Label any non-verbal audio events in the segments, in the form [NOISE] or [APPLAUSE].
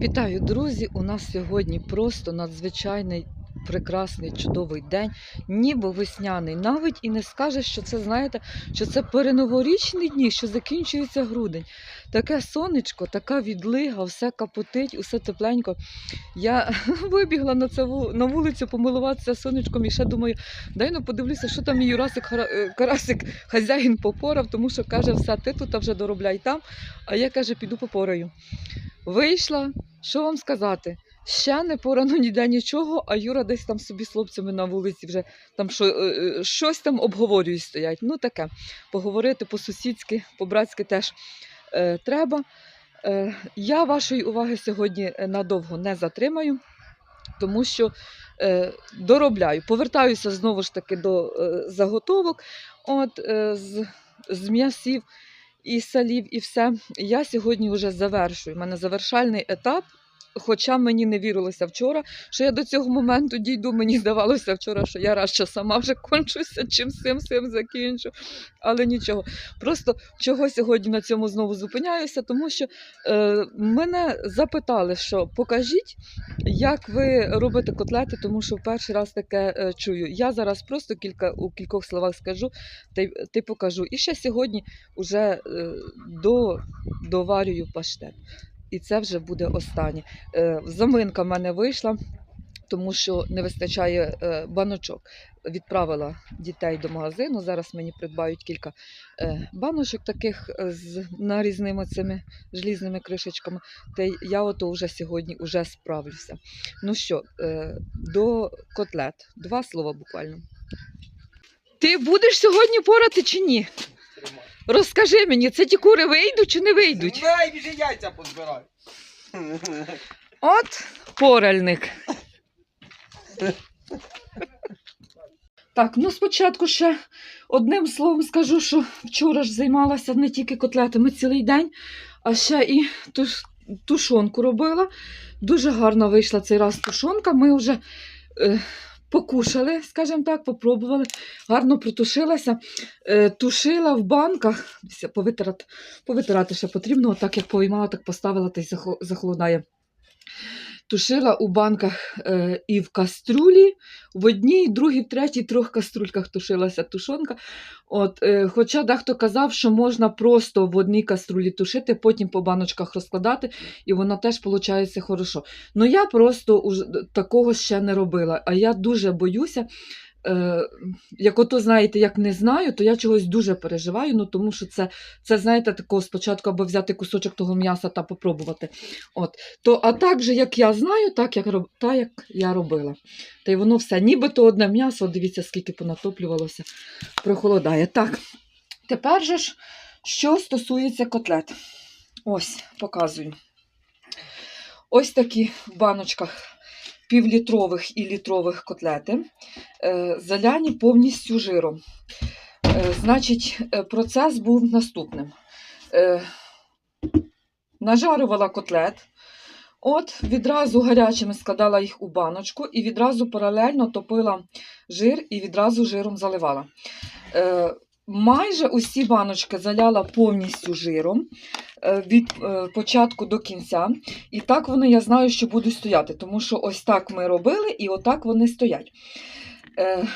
Вітаю, друзі! У нас сьогодні просто надзвичайний прекрасний чудовий день, ніби весняний. Навіть і не скажеш, що це, знаєте, що це переноворічні дні, що закінчується грудень. Таке сонечко, така відлига, все капотить, усе тепленько. Я [LAUGHS] вибігла на це на вулицю помилуватися сонечком і ще думаю, дай ну подивлюся, що там мій Юрасик е, Карасик хазяїн попорав, тому що каже, все, ти тут вже доробляй там, а я каже, піду попораю. Вийшла, що вам сказати? Ще не порано ніде нічого, а Юра десь там собі з хлопцями на вулиці вже там що, е, е, щось там обговорюють стоять. Ну таке, поговорити по-сусідськи, по-братськи теж е, треба. Е, я вашої уваги сьогодні е, надовго не затримаю, тому що е, доробляю. Повертаюся знову ж таки до е, заготовок от, е, з, з м'ясів і салів, і все. Я сьогодні вже завершую. У мене завершальний етап. Хоча мені не вірилося вчора, що я до цього моменту дійду, мені здавалося вчора, що я раз сама вже кончуся, чим цим цим закінчу. Але нічого. Просто чого сьогодні на цьому знову зупиняюся, тому що е, мене запитали, що покажіть, як ви робите котлети, тому що в перший раз таке е, чую. Я зараз просто кілька у кількох словах скажу, та й й покажу. І ще сьогодні вже е, до, доварюю паштет. І це вже буде останнє. Е, заминка в мене вийшла, тому що не вистачає е, баночок. Відправила дітей до магазину. Зараз мені придбають кілька е, баночок таких з нарізними цими желізними кришечками. Та я ото вже сьогодні вже справлюся. Ну що, до котлет. Два слова буквально. Ти будеш сьогодні порати чи ні? Розкажи мені, це ті кури вийдуть чи не вийдуть? Біжи яйця позбирай. От поральник. Так, ну спочатку ще одним словом скажу, що вчора ж займалася не тільки котлетами цілий день, а ще і туш, тушонку робила. Дуже гарно вийшла цей раз тушонка. Ми вже е, покушали, скажімо так, попробували. Гарно протушилася. Е, тушила в банках. Повитирати, повитирати ще потрібно, так як поймала, так поставила та й захолодає. Тушила у банках е, і в кастрюлі, в одній, другій, третій, трьох каструльках тушилася тушонка. От, е, хоча дехто казав, що можна просто в одній каструлі тушити, потім по баночках розкладати, і воно теж виходить хорошо. Ну я просто уж такого ще не робила. А я дуже боюся. Е, як ото, знаєте, як не знаю, то я чогось дуже переживаю, ну тому що це, це знаєте, такого спочатку або взяти кусочок того м'яса та попробувати. От. То, а так же, як я знаю, так як, та, як я робила. Та й воно все, нібито одне м'ясо, дивіться, скільки понатоплювалося, прохолодає. Так, тепер же ж, що стосується котлет. Ось, показую. Ось такі в баночках півлітрових і літрових котлети, е, заляні повністю жиром. Е, Значить, е, процес був наступним. Нажарувала котлет, от відразу гарячими складала їх у баночку і відразу паралельно топила жир і відразу жиром заливала. Майже усі баночки заляла повністю жиром е, від е, початку до кінця. І так вони, я знаю, що будуть стояти, тому що ось так ми робили, і отак вони стоять. Е,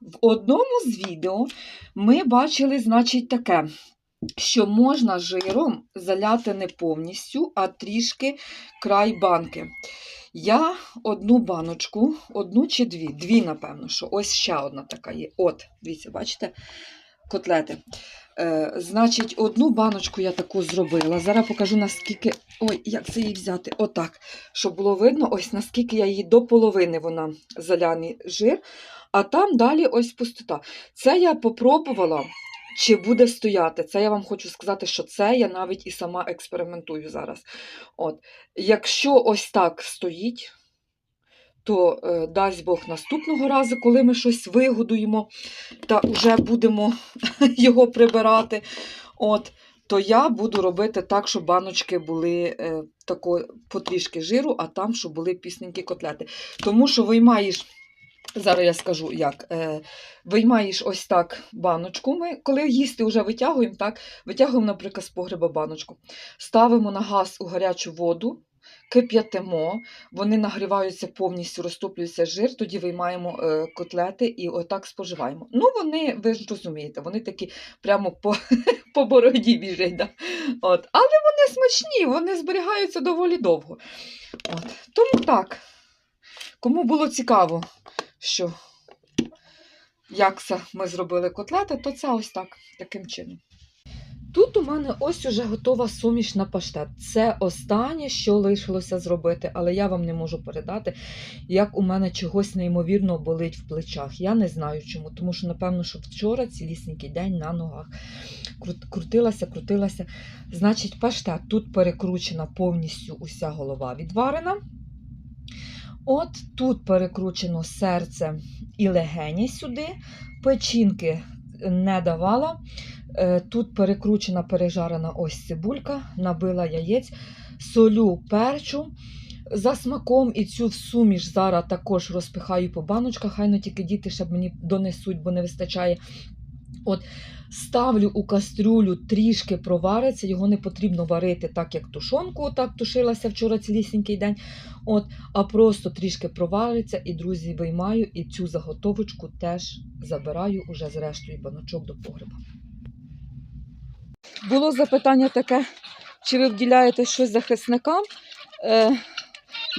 В одному з відео ми бачили, значить, таке, що можна жиром заляти не повністю, а трішки край банки. Я одну баночку, одну чи дві, дві, напевно, що ось ще одна така є. От, дивіться, бачите, котлети. Е, значить, одну баночку я таку зробила. Зараз покажу, наскільки. Ой, як це її взяти? Отак. Щоб було видно, ось наскільки я її до половини вона заляний жир, а там далі ось пустота. Це я попробувала. Чи буде стояти? Це я вам хочу сказати, що це я навіть і сама експериментую зараз. От. Якщо ось так стоїть, то е, дасть Бог наступного разу, коли ми щось вигодуємо та вже будемо [LAUGHS] його прибирати. От, то я буду робити так, щоб баночки були е, тако потрішки жиру, а там, щоб були пісненькі котлети. Тому що виймаєш, зараз я скажу як, е, виймаєш ось так баночку. Ми, коли їсти вже витягуємо, так, витягуємо, наприклад, з погреба баночку. Ставимо на газ у гарячу воду. Кип'ятимо, вони нагріваються повністю, розтоплюється жир, тоді виймаємо е, котлети і отак споживаємо. Ну, вони, ви ж розумієте, вони такі прямо по, [LAUGHS] по бороді біжать. Да? От. Але вони смачні, вони зберігаються доволі довго. От. Тому так. Кому було цікаво, що як це ми зробили котлети, то це ось так, таким чином. Тут у мене ось уже готова суміш на паштет. Це останнє, що лишилося зробити, але я вам не можу передати, як у мене чогось неймовірно болить в плечах. Я не знаю чому, тому що, напевно, що вчора цілісінький день на ногах крутилася, крутилася. Значить, паштет тут перекручена повністю уся голова відварена. От тут перекручено серце і легені сюди, печінки не давала. Е, Тут перекручена, пережарена ось цибулька, набила яєць, солю, перчу за смаком і цю суміш зараз також розпихаю по баночках. хай Хайно тільки діти ще мені донесуть, бо не вистачає. От ставлю у кастрюлю, трішки провариться, його не потрібно варити так, як тушонку, отак тушилася вчора цілісінький день. От, а просто трішки провариться, і друзі, виймаю і цю заготовочку теж забираю уже з рештою баночок до погреба. Було запитання таке, чи ви вділяєте щось захисникам? Е,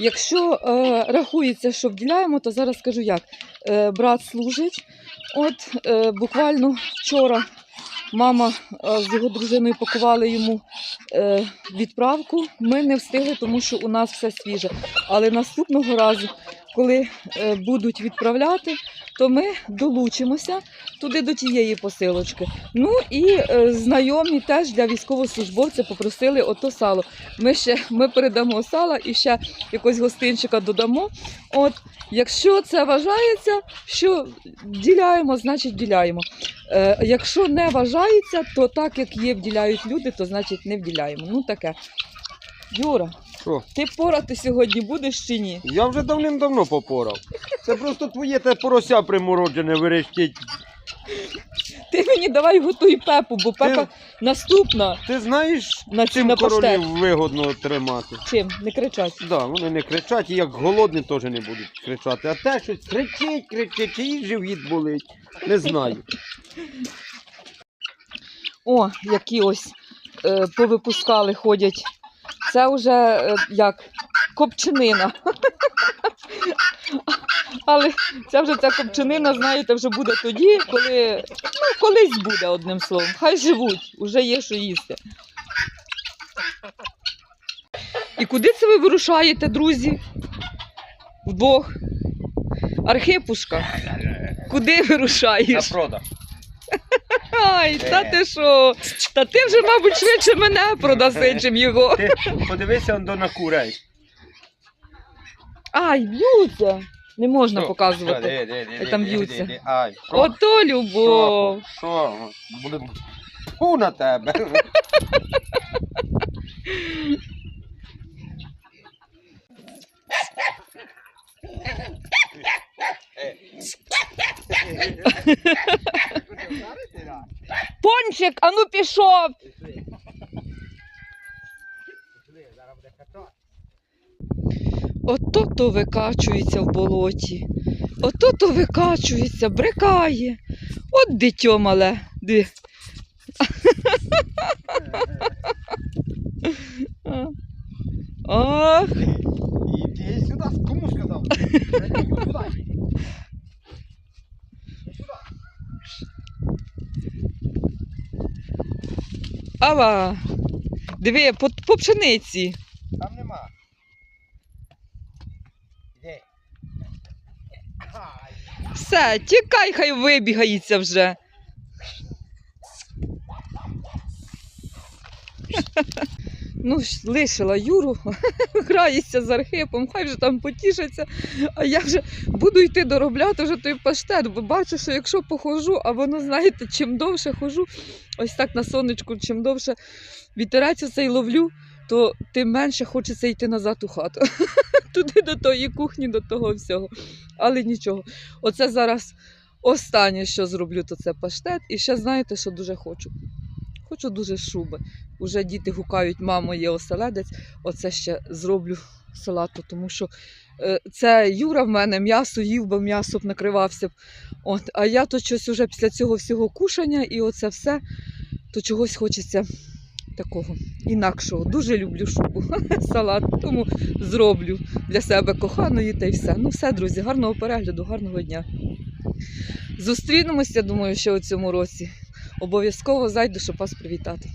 якщо е, рахується, що вділяємо, то зараз скажу як. Е, брат служить. От е, буквально вчора мама е, з його дружиною пакували йому е, відправку. Ми не встигли, тому що у нас все свіже. Але наступного разу, коли е, будуть відправляти, то ми долучимося туди до тієї посилочки. Ну і е, знайомі теж для військовослужбовця попросили ото сало. Ми ще ми передамо сала і ще якось гостинчика додамо. От, якщо це вважається, що діляємо, значить діляємо. Е, якщо не вважається, то так як є, вділяють люди, то значить не вділяємо. Ну таке. Юра, Що? ти порати сьогодні будеш чи ні? Я вже давним-давно попорав. Це просто твоє те порося примороджене верещить. Ти мені давай готуй пепу, бо пепа наступна. Ти знаєш, На чим на королів вигодно тримати? Чим? Не кричать. Да, вони не кричать, і як голодні теж не будуть кричати. А те щось кричить, кричить, чи їй живіт болить. Не знаю. О, які ось е, повипускали, ходять. Це вже е, як копченина. Але ця вже ця копченина, знаєте, вже буде тоді, коли ну, колись буде, одним словом. Хай живуть, вже є що їсти. І куди це ви вирушаєте, друзі? Вдвох. Архипушка. Куди вирушаєш? продаж. Ай, та ти що? Та ти вже, мабуть, швидше мене продаси, чим його. Ти подивися он до на курей. Ай, б'ються. Не можна показувати. Де, де, де, Там де, б'ються. де, де. Ай, що? Ото любов. Що? Що? Буде Фу на тебе. [LAUGHS] Пончик, а ну пішов. Ото то викачується в болоті. Ото то викачується, брикає. От дитьо мале. Ди. Ох, Іди сюди, кому сказав? Ава. Диви, по, по пшениці. Там нема. Іди. Все, тікай, хай вибігається вже. [LAUGHS] Ну, лишила Юру, [LAUGHS] грається з Архипом, хай вже там потішиться, а я вже буду йти доробляти вже той паштет, бо бачу, що якщо похожу, а воно, знаєте, чим довше хожу, ось так на сонечку, чим довше вітерець цей ловлю, то тим менше хочеться йти назад у хату. [LAUGHS] Туди до тої кухні, до того всього. Але нічого. Оце зараз останнє, що зроблю, то це паштет. І ще знаєте, що дуже хочу. Хочу дуже шуби. Уже діти гукають, мамо, є оселедець. Оце ще зроблю салату, тому що е, це Юра в мене м'ясо їв, бо м'ясо б накривався. б. От, а я то щось уже після цього всього кушання і оце все, то чогось хочеться такого інакшого. Дуже люблю шубу, [LAUGHS] салат, тому зроблю для себе коханої та й все. Ну все, друзі, гарного перегляду, гарного дня. Зустрінемося, думаю, ще у цьому році. Обов'язково зайду, щоб вас привітати.